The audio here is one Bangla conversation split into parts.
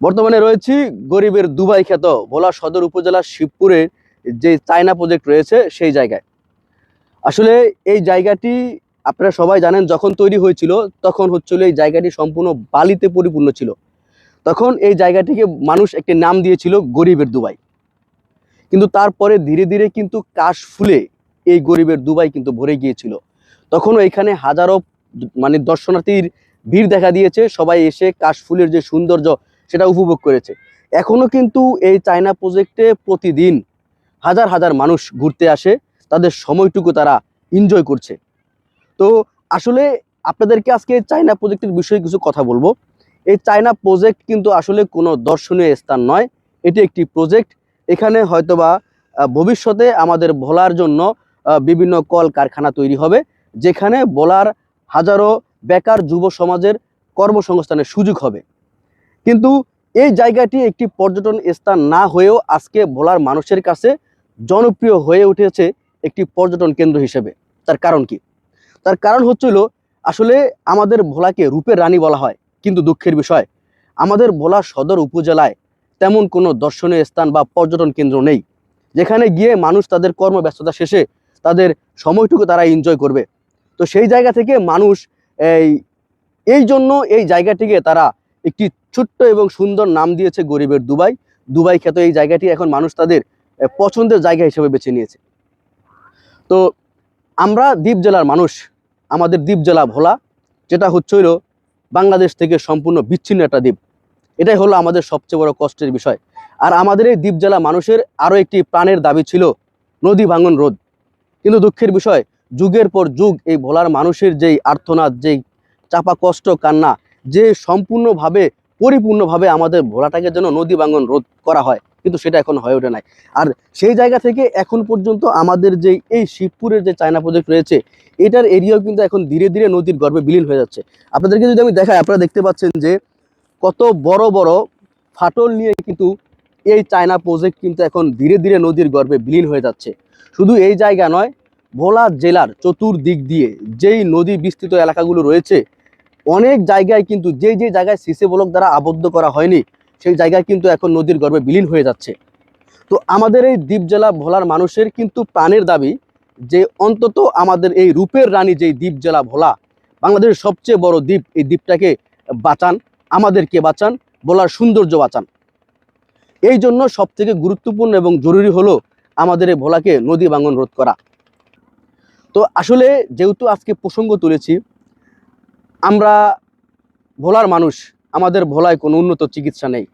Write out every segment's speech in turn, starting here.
বর্তমানে রয়েছি গরিবের দুবাই খ্যাত ভোলা সদর উপজেলার শিবপুরের যে চায়না প্রজেক্ট রয়েছে সেই জায়গায়। আসলে এই জায়গাটি আপনারা সবাই জানেন, যখন তৈরি হয়েছিল, তখন হচ্ছিল এই জায়গাটি সম্পূর্ণ বালিতে পরিপূর্ণ ছিল। তখন এই জায়গাটিকে মানুষ একটি নাম দিয়েছিল গরিবের দুবাই। কিন্তু তারপরে ধীরে ধীরে কিন্তু কাশ ফুলে এই গরিবের দুবাই কিন্তু ভরে গিয়েছিল। তখনও এখানে হাজারো মানে দর্শনার্থীর ভিড় দেখা দিয়েছে, সবাই এসে কাশফুলের যে সৌন্দর্য সেটা উপভোগ করেছে। এখনও কিন্তু এই চায়না প্রজেক্টে প্রতিদিন হাজার হাজার মানুষ ঘুরতে আসে, তাদের সময়টুকু তারা এনজয় করছে। তো আসলে আপনাদেরকে আজকে চায়না প্রজেক্টের বিষয়ে কিছু কথা বলব। এই চায়না প্রজেক্ট কিন্তু আসলে কোনো দর্শনীয় স্থান নয়, এটি একটি প্রজেক্ট এখানে হয়তোবা ভবিষ্যতে আমাদের ভোলার জন্য বিভিন্ন কল কারখানা তৈরি হবে, যেখানে বলার হাজারো বেকার যুব সমাজের কর্মসংস্থানের সুযোগ হবে। কিন্তু এই জায়গাটি একটি পর্যটন স্থান না হয়েও আজকে ভোলার মানুষের কাছে জনপ্রিয় হয়ে উঠেছে একটি পর্যটন কেন্দ্র হিসেবে। তার কারণ কি? তার কারণ হচ্ছিল, আসলে আমাদের ভোলাকে রূপের রানী বলা হয়, কিন্তু দুঃখের বিষয়, আমাদের ভোলা সদর উপজেলায় তেমন কোনো দর্শনীয় স্থান বা পর্যটন কেন্দ্র নেই, যেখানে গিয়ে মানুষ তাদের কর্মব্যস্ততা শেষে তাদের সময়টুকু তারা এনজয় করবে। তো সেই জায়গা থেকে মানুষ এই এই জন্য এই জায়গাটিকে তারা একটি ছোট্ট এবং সুন্দর নাম দিয়েছে গরিবের দুবাই। দুবাই খ্যাত এই জায়গাটি এখন মানুষ তাদের পছন্দের জায়গা হিসেবে বেছে নিয়েছে। তো আমরা দ্বীপ জেলার মানুষ, আমাদের দ্বীপ জেলা ভোলা, যেটা হচ্ছে হলো বাংলাদেশ থেকে সম্পূর্ণ বিচ্ছিন্ন একটা দ্বীপ। এটাই হলো আমাদের সবচেয়ে বড় কষ্টের বিষয়। আর আমাদের এই দ্বীপ জেলা মানুষের আরও একটি প্রাণের দাবি ছিল, নদী ভাঙন রোধ। কিন্তু দুঃখের বিষয়, যুগের পর যুগ এই ভোলার মানুষের যেই আর্থনাদ যেই চাপা কষ্ট, কান্না, যে সম্পূর্ণভাবে পরিপূর্ণভাবে আমাদের ভোলাটাকে যেন নদী ভাঙন রোধ করা হয়, কিন্তু সেটা এখন হয়ে ওঠে নাই। আর সেই জায়গা থেকে এখন পর্যন্ত আমাদের যে এই শিবপুরের যে চায়না প্রজেক্ট রয়েছে, এটার এরিয়াও কিন্তু এখন ধীরে ধীরে নদীর গর্ভে বিলীন হয়ে যাচ্ছে। আপনাদেরকে যদি আমি দেখাই, আপনারা দেখতে পাচ্ছেন যে কত বড় বড় ফাটল নিয়ে কিন্তু এই চায়না প্রজেক্ট কিন্তু এখন ধীরে ধীরে নদীর গর্ভে বিলীন হয়ে যাচ্ছে। শুধু এই জায়গা নয়, ভোলা জেলার চতুর্দিক দিয়ে যেই নদী বিস্তৃত এলাকাগুলো রয়েছে অনেক জায়গায় কিন্তু যে যে জায়গায় সিসে ব্লক দ্বারা আবদ্ধ করা হয়নি, সেই জায়গায় কিন্তু এখন নদীর গর্ভে বিলীন হয়ে যাচ্ছে। তো আমাদের এই দ্বীপ জেলা ভোলার মানুষের কিন্তু প্রাণের দাবি যে অন্তত আমাদের এই রূপের রানী যেই দ্বীপ জেলা ভোলা, বাংলাদেশের সবচেয়ে বড় দ্বীপ, এই দ্বীপটাকে বাঁচান, আমাদেরকে বাঁচান, ভোলার সৌন্দর্য বাঁচান। এই জন্য সব থেকে গুরুত্বপূর্ণ এবং জরুরি হলো আমাদের এই ভোলাকে নদী ভাঙন রোধ করা। তো আসলে যেহেতু আজকে প্রসঙ্গ তুলেছি আমরা ভোলার মানুষ, আমাদের ভোলায় কোনো উন্নত চিকিৎসা নেই।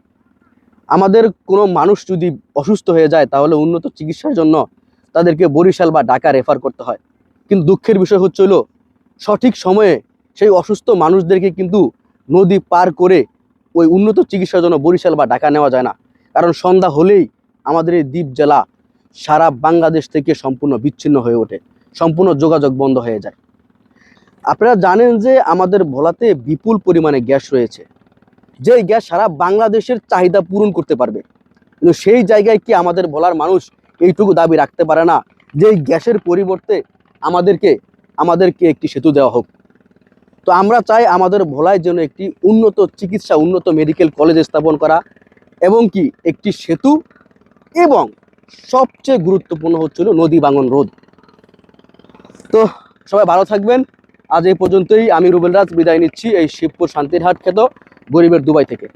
আমাদের কোনো মানুষ যদি অসুস্থ হয়ে যায়, তাহলে উন্নত চিকিৎসার জন্য তাদেরকে বরিশাল বা ঢাকা রেফার করতে হয়। কিন্তু দুঃখের বিষয় হচ্ছে হলো, সঠিক সময়ে সেই অসুস্থ মানুষদেরকে কিন্তু নদী পার করে ওই উন্নত চিকিৎসার জন্য বরিশাল বা ঢাকা নেওয়া যায় না। কারণ সন্ধ্যা হলেই আমাদের এই দ্বীপ জেলা সারা বাংলাদেশ থেকে সম্পূর্ণ বিচ্ছিন্ন হয়ে ওঠে, সম্পূর্ণ যোগাযোগ বন্ধ হয়ে যায়। আপনারা জানেন যে আমাদের ভোলাতে বিপুল পরিমাণে গ্যাস রয়েছে। যে গ্যাস সারা বাংলাদেশের চাহিদা পূরণ করতে পারবে। কিন্তু সেই জায়গায় কি আমাদের ভোলার মানুষ এইটুকু দাবি রাখতে পারে না যে গ্যাসের পরিবর্তে আমাদেরকে আমাদেরকে একটি সেতু দেওয়া হোক? তো আমরা চাই আমাদের ভোলায় যেন একটি উন্নত চিকিৎসা, উন্নত মেডিকেল কলেজ স্থাপন করা এবং কি একটি সেতু এবং সবচেয়ে গুরুত্বপূর্ণ হচ্ছিল নদী বাঙন রোধ। তো সবাই ভালো থাকবেন। আজ এই পর্যন্তই। আমি রুবেল রাজ, বিদায় নিচ্ছি এই শিবপুর শান্তির হাট খেত, গরিবের দুবাই থেকে।